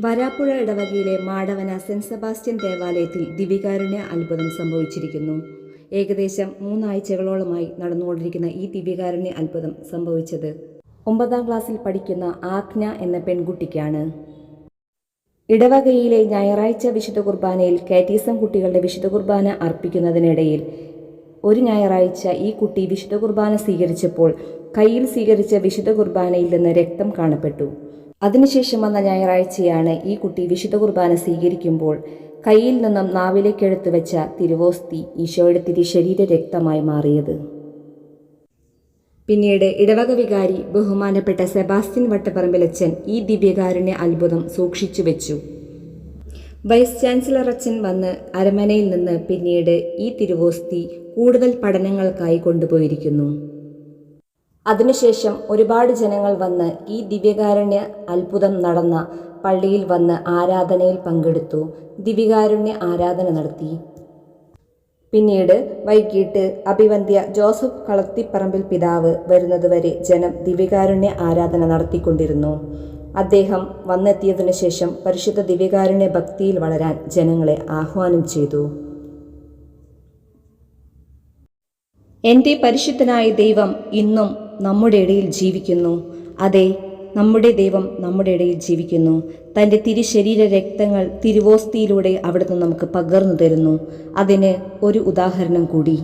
വരാപ്പുഴ ഇടവകയിലെ Madavana saint Sebastian ദേവാലയത്തിൽ ദിവ്യകാരുണ്യ അത്ഭുതം സംഭവിച്ചിരിക്കുന്നു. ഏകദേശം മൂന്നാഴ്ചകളോളമായി നടന്നുകൊണ്ടിരിക്കുന്ന ഈ ദിവ്യകാരുണ്യ അത്ഭുതം സംഭവിച്ചത് ഒമ്പതാം ക്ലാസ്സിൽ പഠിക്കുന്ന ആജ്ഞ എന്ന പെൺകുട്ടിക്കാണ്. ഇടവകയിലെ ഞായറാഴ്ച വിശുദ്ധ കുർബാനയിൽ കാറ്റീസം കുട്ടികളുടെ വിശുദ്ധ കുർബാന അർപ്പിക്കുന്നതിനിടയിൽ ഒരു ഞായറാഴ്ച ഈ കുട്ടി വിശുദ്ധ കുർബാന സ്വീകരിച്ചപ്പോൾ കയ്യിൽ സ്വീകരിച്ച വിശുദ്ധ കുർബാനയിൽ നിന്ന് രക്തം കാണപ്പെട്ടു. അതിനുശേഷം വന്ന ഞായറാഴ്ചയാണ് ഈ കുട്ടി വിശുദ്ധ കുർബാന സ്വീകരിക്കുമ്പോൾ കയ്യിൽ നിന്നും നാവിലേക്ക് എടുത്തു വെച്ച തിരുവോസ്തി ഈശോയുടെ തിരുശരീര രക്തമായി മാറിയത്. പിന്നീട് ഇടവക വികാരി ബഹുമാനപ്പെട്ട സെബാസ്റ്റ്യൻ വട്ടപ്പറമ്പിലച്ചൻ ഈ ദിവ്യകാരുണ്യ അത്ഭുതം സൂക്ഷിച്ചു വെച്ചു. വൈസ് ചാൻസലർ അച്ഛൻ വന്ന് അരമനയിൽ നിന്ന് പിന്നീട് ഈ തിരുവോസ്തി കൂടുതൽ പഠനങ്ങൾക്കായി കൊണ്ടുപോയിരിക്കുന്നു. അതിനുശേഷം ഒരുപാട് ജനങ്ങൾ വന്ന് ഈ ദിവ്യകാരുണ്യ അത്ഭുതം നടന്ന പള്ളിയിൽ വന്ന് ആരാധനയിൽ പങ്കെടുത്തു. ദിവ്യകാരുണ്യ ആരാധന നടത്തി. പിന്നീട് വൈകിട്ട് അഭിവന്ധ്യ ജോസഫ് കളത്തിപ്പറമ്പിൽ പിതാവ് വരുന്നതുവരെ ജനം ദിവ്യകാരുണ്യ ആരാധന നടത്തിക്കൊണ്ടിരുന്നു. അദ്ദേഹം വന്നെത്തിയതിനു ശേഷം പരിശുദ്ധ ദിവ്യകാരുണ്യ ഭക്തിയിൽ വളരാൻ ജനങ്ങളെ ആഹ്വാനം ചെയ്തു. എന്റെ പരിശുദ്ധനായ ദൈവം ഇന്നും നമ്മുടെ ഇടയിൽ ജീവിക്കുന്നു. അതെ നമ്മുടെ ദൈവം നമ്മുടെ ഇടയിൽ ജീവിക്കുന്നു. തന്റെ തിരുശരീര രക്തങ്ങൾ തിരുവോസ്തിയിലൂടെ അവിടുന്ന് നമുക്ക് പകർന്നു തരുന്നു. അതിന് ഒരു ഉദാഹരണം കൂടി.